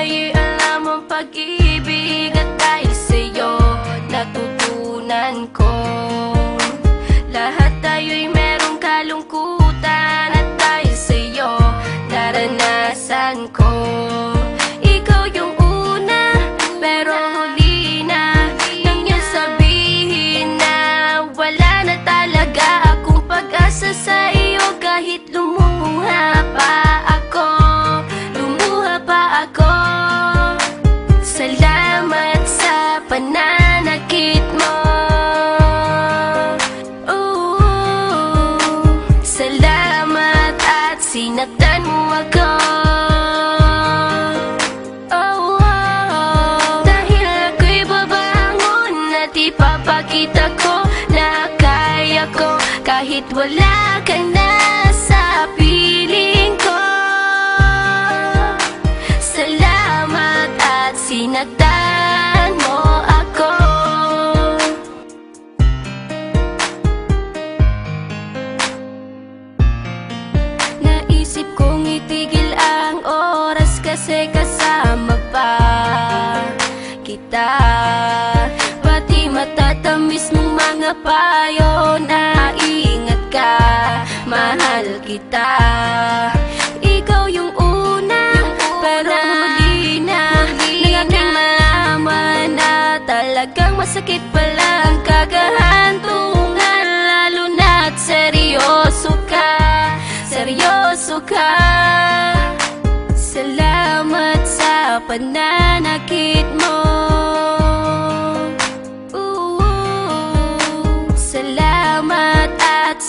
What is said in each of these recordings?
Ay alam ang pag-ibig ipapakita ko na kaya ko kahit wala ka na sa piling ko. Salamat at sinaktan mo ako. Naisip kong itigil ang oras kasi kasama pa kita payo na ingat ka. Mahal kita. Ikaw yung una, pero huli na Nang aking malaman na talagang masakit pala ang kagahantungan. Lalo na't seryoso ka seryoso ka. Salamat sa pananakit mo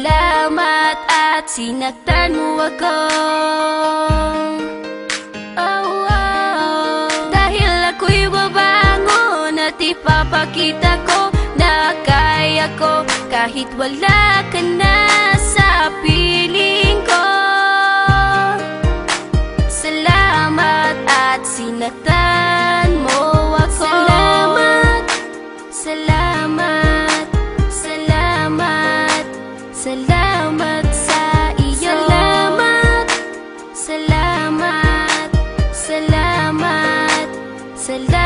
Salamat at sinaktan mo ako. Oh, oh, Dahil ako'y babangon at ipapakita ko na kaya ko. Kahit wala ka na سلامات سلامات سلامات.